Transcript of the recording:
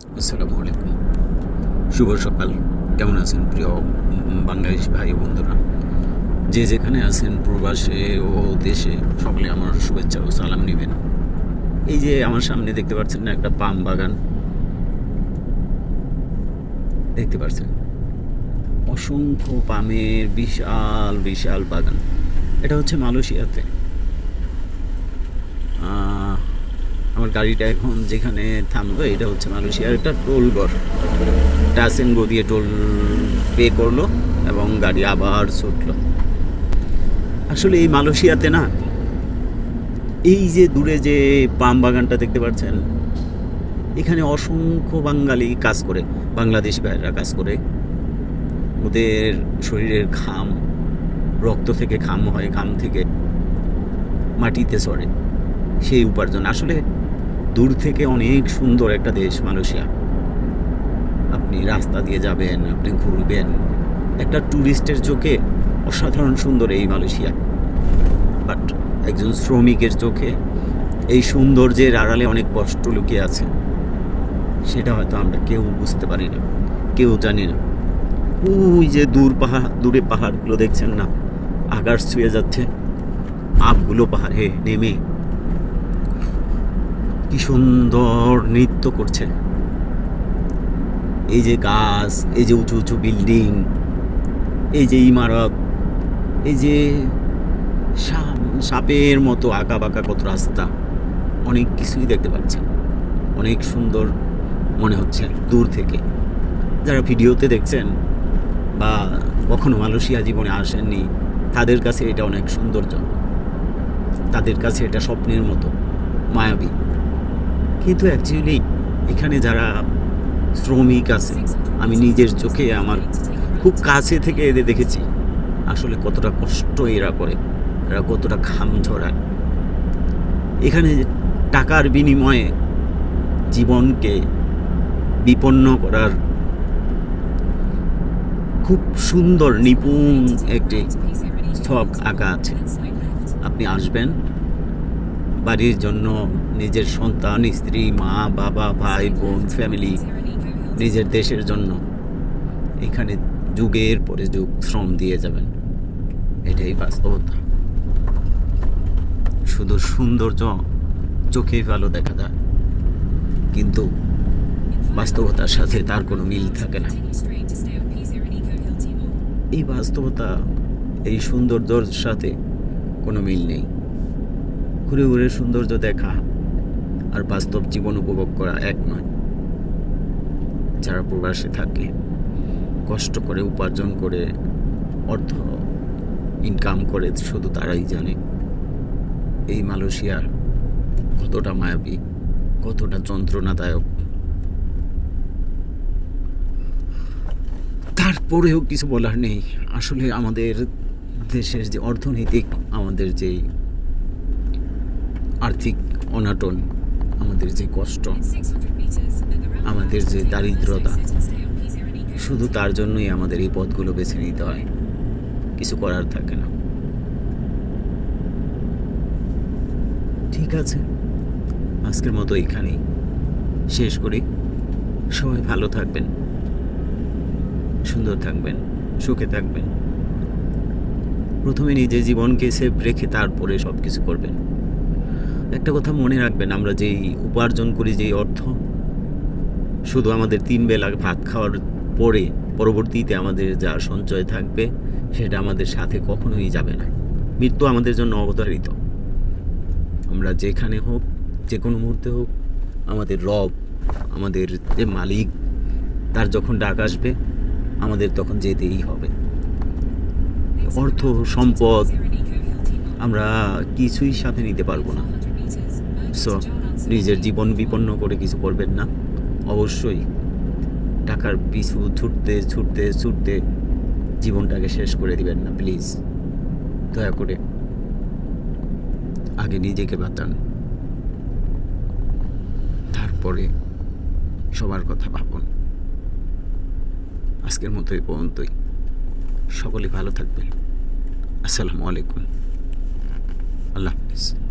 আসসালামু আলাইকুম। শুভ সকাল। কেমন আছেন প্রিয় বাংলাদেশ ভাই বন্ধুরা? যে যেখানে আছেন প্রবাসে ও দেশে, সকলে আমার শুভেচ্ছা ও সালাম নেবেন। এই যে আমার সামনে দেখতে পাচ্ছেন না, একটা পাম বাগান। দেখতে পাচ্ছেন? অসংখ্য পামের বিশাল বিশাল বাগান। এটা হচ্ছে মালয়েশিয়াতে। আমার গাড়িটা এখন যেখানে থামলো, এটা হচ্ছে মালয়েশিয়ার একটা টোল ঘর। টাসেনগো দিয়ে টোল পে করল এবং গাড়ি আবার ছুটলো। আসলে এই মালয়েশিয়াতে না, এই যে দূরে যে পাম বাগানটা দেখতে পাচ্ছেন, এখানে অসংখ্য বাঙালি কাজ করে, বাংলাদেশি ভাইয়েরা কাজ করে। ওদের শরীরের ঘাম, রক্ত থেকে ঘাম হয়, ঘাম থেকে মাটিতে সরে। সেই উপার্জন। আসলে দূর থেকে অনেক সুন্দর একটা দেশ, মালয়েশিয়া। আপনি রাস্তা দিয়ে যাবেন, আপনি ঘুরবেন। একটা ট্যুরিস্টের চোখে অসাধারণ সুন্দর এই মালয়েশিয়া। বাট একজন শ্রমিকের চোখে এই সৌন্দর্যের আড়ালে অনেক কষ্ট লুকিয়ে আছে। সেটা হয়তো আমরা কেউ বুঝতে পারি না, কেউ জানি না। ওই যে দূর পাহাড়, দূরে পাহাড়গুলো দেখছেন না? আকাশ ছুঁয়ে যাচ্ছে। আপগুলো পাহাড়ে নেমে কি সুন্দর নৃত্য করছে এই যে গাছ, এই যে উঁচু উঁচু বিল্ডিং, এই যে ইমারত, এই যে সাপ- সাপের মতো আঁকা বাঁকা কত রাস্তা, অনেক কিছুই দেখতে পাচ্ছেন। অনেক সুন্দর মনে হচ্ছে দূর থেকে। যারা ভিডিওতে দেখছেন বা কখনো মালয়েশিয়া জীবনে আসেননি, তাদের কাছে এটা অনেক সৌন্দর্য। তাদের কাছে এটা স্বপ্নের মতো, মায়াবী। কিন্তু অ্যাকচুয়ালি এখানে যারা শ্রমিক আছে, আমি নিজের চোখে আমার খুব কাছে থেকে এদের দেখেছি। আসলে কতটা কষ্ট এরা করে, এরা কতটা ঘাম ঝরায়। এখানে টাকার বিনিময়ে জীবনকে বিপন্ন করার খুব সুন্দর, নিপুণ একটি স্থক আঁকা আছে। আপনি আসবেন বাড়ির জন্য নিজের সন্তান, স্ত্রী, মা, বাবা, ভাই, বোন ফ্যামিলি নিজের দেশের জন্য এখানে যুগের পরে যুগ শ্রম দিয়ে যাবেন। এটাই বাস্তবতা। শুধু সৌন্দর্য চোখেই ভালো দেখা যায়, কিন্তু বাস্তবতার সাথে তার কোনো মিল থাকে না। এই বাস্তবতা, এই সৌন্দর্যর সাথে কোনো মিল নেই। ঘুরে ঘুরে সৌন্দর্য দেখা আর বাস্তব জীবন উপভোগ করা এক নয়। যারা প্রবাসে থাকে, কষ্ট করে উপার্জন করে, অর্থ ইনকাম করে, শুধু তারাই জানে। এই মালয়েশিয়ার কতটা মায়াবী, কতটা যন্ত্রণাদায়ক। তারপরেও কিছু বলার নেই। আসলে আমাদের দেশের যে অর্থনৈতিক, আমাদের যে আর্থিক অনাটন, আমাদের যে কষ্ট, আমাদের যে দারিদ্রতা, শুধু তার জন্যই আমাদের এই পথগুলো বেছে নিতে হয়। কিছু করার থাকে না। ঠিক আছে। আজকের মতো এখানেই শেষ করি। সবাই ভালো থাকবেন, সুন্দর থাকবেন, সুখে থাকবেন। প্রথমে নিজের জীবনকে সেভ রেখে তারপরে সব কিছু করবেন। একটা কথা মনে রাখবেন, আমরা যেই উপার্জন করি, যেই অর্থ, শুধু আমাদের তিন বেলা ভাত খাওয়ার পরে পরবর্তীতে আমাদের যা সঞ্চয় থাকবে, সেটা আমাদের সাথে কখনোই যাবে না। মৃত্যু আমাদের জন্য অবতারিত। আমরা যেখানে হোক যে কোনো মুহূর্তে হোক, আমাদের রব, আমাদের যে মালিক, তার যখন ডাক আসবে, আমাদের তখন যেতেই হবে। অর্থ, সম্পদ, আমরা কিছুই সাথে নিতে পারব না। সো নিজের জীবন বিপন্ন করে কিছু করবেন না। অবশ্যই টাকার পিছু ছুটতে ছুটতে ছুটতে জীবনটাকে শেষ করে দিবেন না প্লিজ দয়া করে আগে নিজেকে বাঁচান। তারপরে সবার কথা ভাবুন। আজকের মতো এই পর্যন্তই। সকলে ভালো থাকবেন। আসসালামু আলাইকুম। আল্লাহ হাফিজ।